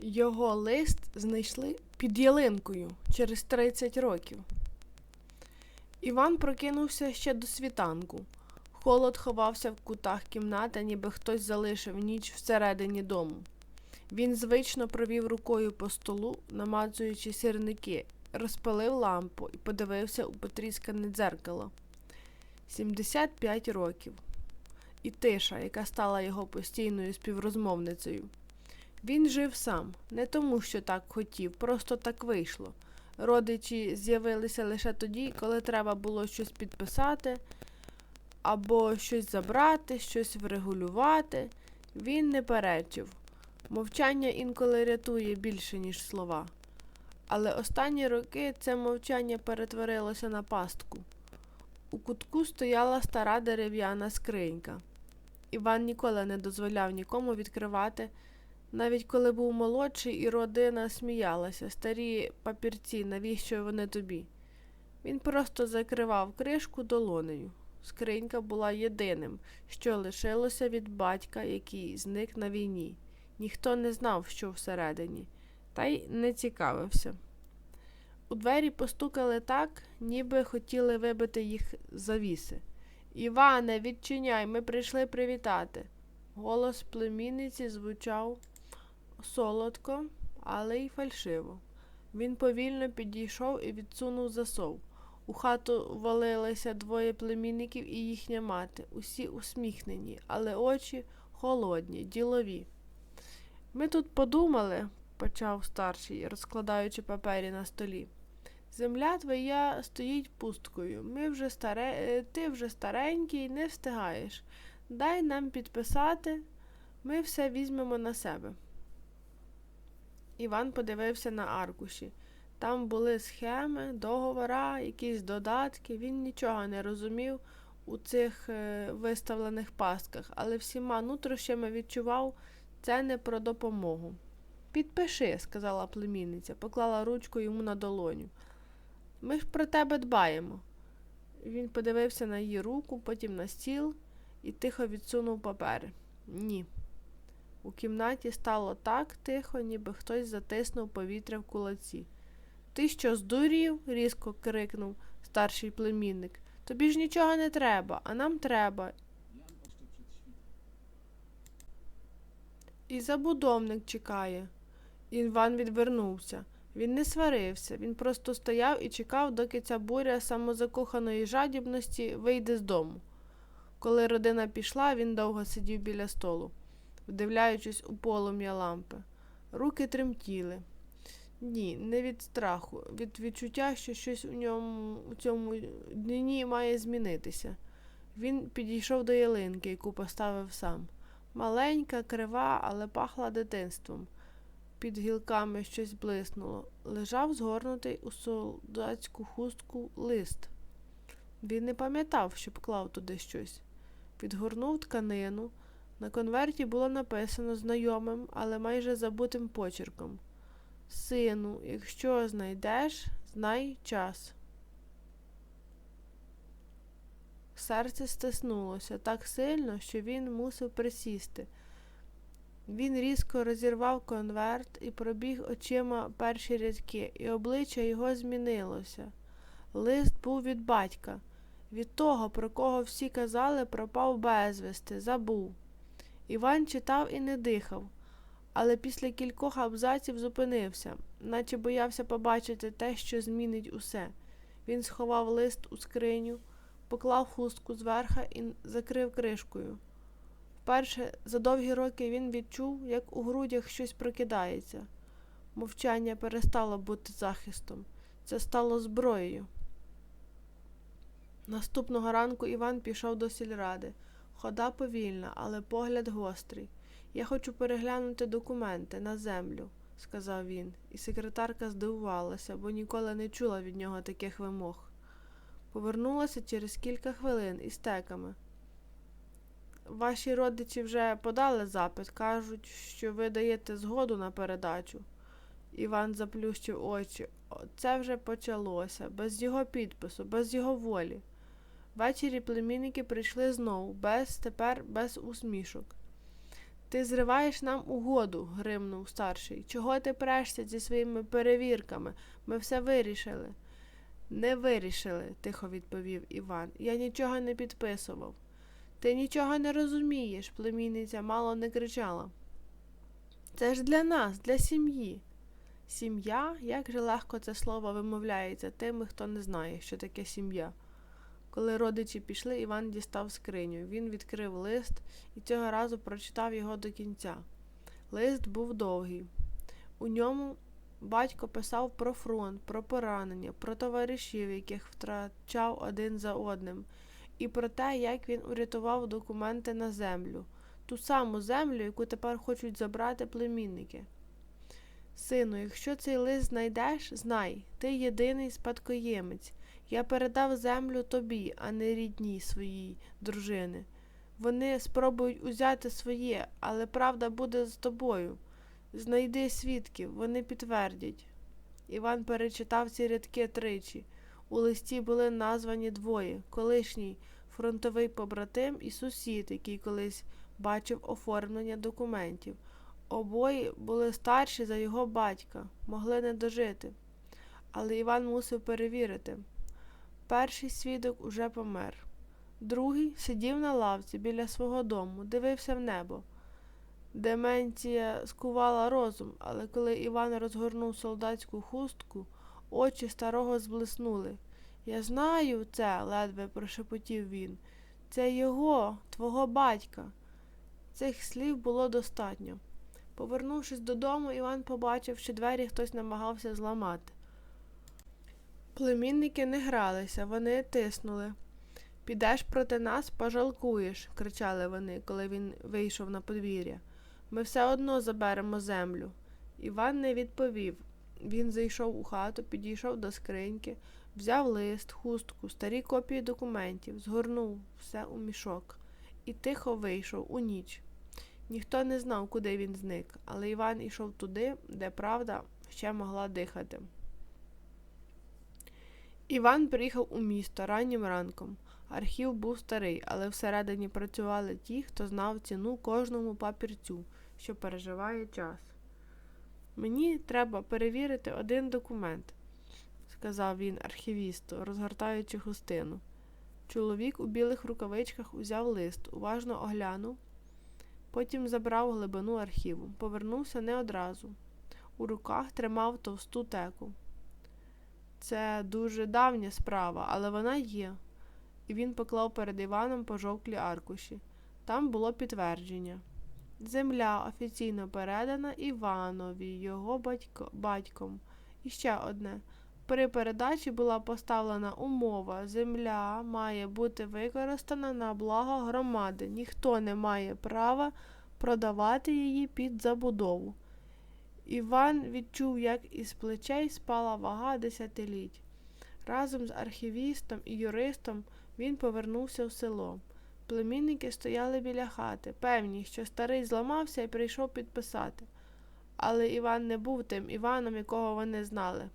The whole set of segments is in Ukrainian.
Його лист знайшли під ялинкою через 30 років. Іван прокинувся ще до світанку. Холод ховався в кутах кімнати, ніби хтось залишив ніч всередині дому. Він звично провів рукою по столу, намацуючи сірники, розпалив лампу і подивився у потріскане дзеркало. 75 років. І тиша, яка стала його постійною співрозмовницею. Він жив сам, не тому, що так хотів, просто так вийшло. Родичі з'явилися лише тоді, коли треба було щось підписати, або щось забрати, щось врегулювати. Він не перечив. Мовчання інколи рятує більше, ніж слова. Але останні роки це мовчання перетворилося на пастку. У кутку стояла стара дерев'яна скринька. Іван ніколи не дозволяв нікому відкривати, навіть коли був молодший і родина сміялася, старі папірці, навіщо вони тобі? Він просто закривав кришку долонею. Скринька була єдиним, що лишилося від батька, який зник на війні. Ніхто не знав, що всередині, та й не цікавився. У двері постукали так, ніби хотіли вибити їх завіси. Іване, відчиняй, ми прийшли привітати. Голос племінниці звучав солодко, але й фальшиво. Він повільно підійшов і відсунув засов. У хату валилися двоє племінників і їхня мати, усі усміхнені, але очі холодні, ділові. Ми тут подумали, почав старший, розкладаючи папері на столі. Земля твоя стоїть пусткою. Ми вже старе... Ти вже старенький, не встигаєш. Дай нам підписати, ми все візьмемо на себе. Іван подивився на аркуші. Там були схеми, договора, якісь додатки. Він нічого не розумів у цих е, виставлених пастках, але всіма нутрощами відчував це не про допомогу. Підпиши, сказала племінниця, поклала ручку йому на долоню. Ми ж про тебе дбаємо. Він подивився на її руку, потім на стіл і тихо відсунув папери. Ні. У кімнаті стало так тихо, ніби хтось затиснув повітря в кулаці. Ти що, здурів? різко крикнув старший племінник. Тобі ж нічого не треба, а нам треба. І забудовник чекає. Іван відвернувся. Він не сварився, він просто стояв і чекав, доки ця буря самозакоханої жадібності вийде з дому. Коли родина пішла, він довго сидів біля столу, вдивляючись у полум'я лампи. Руки тремтіли. Ні, не від страху, від відчуття, що щось у ньому у цьому дні має змінитися. Він підійшов до ялинки, яку поставив сам. Маленька, крива, але пахла дитинством. Під гілками щось блиснуло. Лежав згорнутий у солдатську хустку лист. Він не пам'ятав, щоб клав туди щось. Підгорнув тканину. На конверті було написано знайомим, але майже забутим почерком. Сину, якщо знайдеш, знай час. Серце стиснулося так сильно, що він мусив присісти. Він різко розірвав конверт і пробіг очима перші рядки, і обличчя його змінилося. Лист був від батька, від того, про кого всі казали, пропав безвісти, забув. Іван читав і не дихав, але після кількох абзаців зупинився, наче боявся побачити те, що змінить усе. Він сховав лист у скриню, поклав хустку зверха і закрив кришкою. Вперше за довгі роки він відчув, як у грудях щось прокидається. Мовчання перестало бути захистом. Це стало зброєю. Наступного ранку Іван пішов до сільради. Хода повільна, але погляд гострий. Я хочу переглянути документи на землю, сказав він, і секретарка здивувалася, бо ніколи не чула від нього таких вимог. Повернулася через кілька хвилин із теками. Ваші родичі вже подали запит, кажуть, що ви даєте згоду на передачу. Іван заплющив очі. Це вже почалося, без його підпису, без його волі. Ввечері племінники прийшли знову, без тепер без усмішок. Ти зриваєш нам угоду, гримнув старший. Чого ти прешся зі своїми перевірками? Ми все вирішили. Не вирішили, тихо відповів Іван. Я нічого не підписував. Ти нічого не розумієш, племінниця мало не кричала. Це ж для нас, для сім'ї. Сім'я, як же легко це слово вимовляється тими, хто не знає, що таке сім'я. Коли родичі пішли, Іван дістав скриню. Він відкрив лист і цього разу прочитав його до кінця. Лист був довгий. У ньому батько писав про фронт, про поранення, про товаришів, яких втрачав один за одним, і про те, як він урятував документи на землю, ту саму землю, яку тепер хочуть забрати племінники. Сину, якщо цей лист знайдеш, знай, ти єдиний спадкоємець. Я передав землю тобі, а не рідній своїй дружини. Вони спробують узяти своє, але правда буде з тобою. Знайди свідків, вони підтвердять. Іван перечитав ці рядки тричі. У листі були названі двоє колишній фронтовий побратим і сусід, який колись бачив оформлення документів. Обоє були старші за його батька, могли не дожити. Але Іван мусив перевірити. Перший свідок уже помер. Другий сидів на лавці біля свого дому, дивився в небо. Деменція скувала розум, але коли Іван розгорнув солдатську хустку, очі старого зблиснули. Я знаю це, ледве прошепотів він. Це його, твого батька. Цих слів було достатньо. Повернувшись додому, Іван побачив, що двері хтось намагався зламати. Племінники не гралися, вони тиснули. Підеш проти нас, пожалкуєш, кричали вони, коли він вийшов на подвір'я. Ми все одно заберемо землю. Іван не відповів. Він зайшов у хату, підійшов до скриньки, взяв лист, хустку, старі копії документів, згорнув все у мішок і тихо вийшов у ніч. Ніхто не знав, куди він зник, але Іван ішов туди, де правда ще могла дихати. Іван приїхав у місто раннім ранком. Архів був старий, але всередині працювали ті, хто знав ціну кожному папірцю, що переживає час. Мені треба перевірити один документ, сказав він архівісту, розгортаючи хустину. Чоловік у білих рукавичках узяв лист, уважно оглянув, потім забрав глибину архіву, повернувся не одразу. У руках тримав товсту теку. Це дуже давня справа, але вона є. І він поклав перед Іваном пожовклі аркуші. Там було підтвердження. Земля офіційно передана Іванові, його батько, батьком. І ще одне. При передачі була поставлена умова: земля має бути використана на благо громади. Ніхто не має права продавати її під забудову. Іван відчув, як із плечей спала вага десятиліть. Разом з архівістом і юристом він повернувся в село. Племінники стояли біля хати, певні, що старий зламався і прийшов підписати. Але Іван не був тим Іваном, якого вони знали.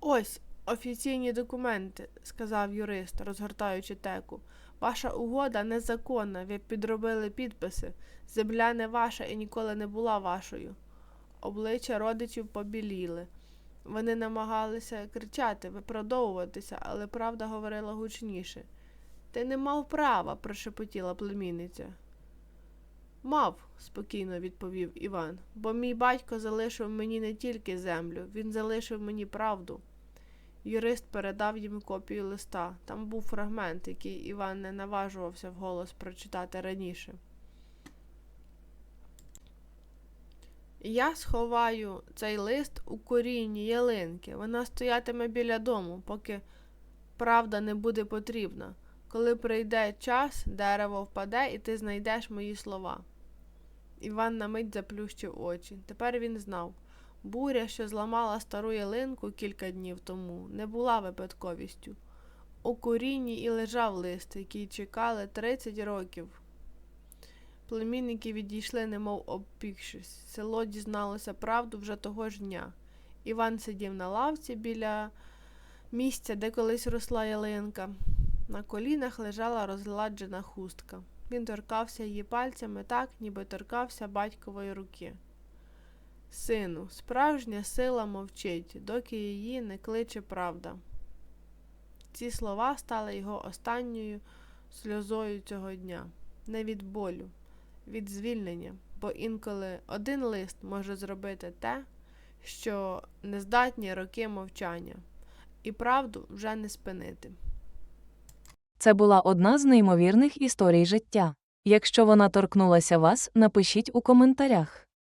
Ось офіційні документи, сказав юрист, розгортаючи теку. Ваша угода незаконна, ви підробили підписи. Земля не ваша і ніколи не була вашою. Обличчя родичів побіліли. Вони намагалися кричати, виправдовуватися, але правда говорила гучніше. Ти не мав права, прошепотіла племінниця. Мав, спокійно відповів Іван, бо мій батько залишив мені не тільки землю, він залишив мені правду. Юрист передав їм копію листа. Там був фрагмент, який Іван не наважувався вголос прочитати раніше. Я сховаю цей лист у корінні ялинки. Вона стоятиме біля дому, поки правда не буде потрібна. Коли прийде час, дерево впаде, і ти знайдеш мої слова. Іван на мить заплющив очі. Тепер він знав. Буря, що зламала стару ялинку кілька днів тому, не була випадковістю. У корінні і лежав лист, який чекали 30 років. Племінники відійшли, немов обпікшись. Село дізналося правду вже того ж дня. Іван сидів на лавці біля місця, де колись росла ялинка. На колінах лежала розгладжена хустка. Він торкався її пальцями так, ніби торкався батькової руки. Сину, справжня сила мовчить, доки її не кличе правда. Ці слова стали його останньою сльозою цього дня, не від болю, від звільнення, бо інколи один лист може зробити те, що не здатні роки мовчання, і правду вже не спинити. Це була одна з неймовірних історій життя. Якщо вона торкнулася вас, напишіть у коментарях.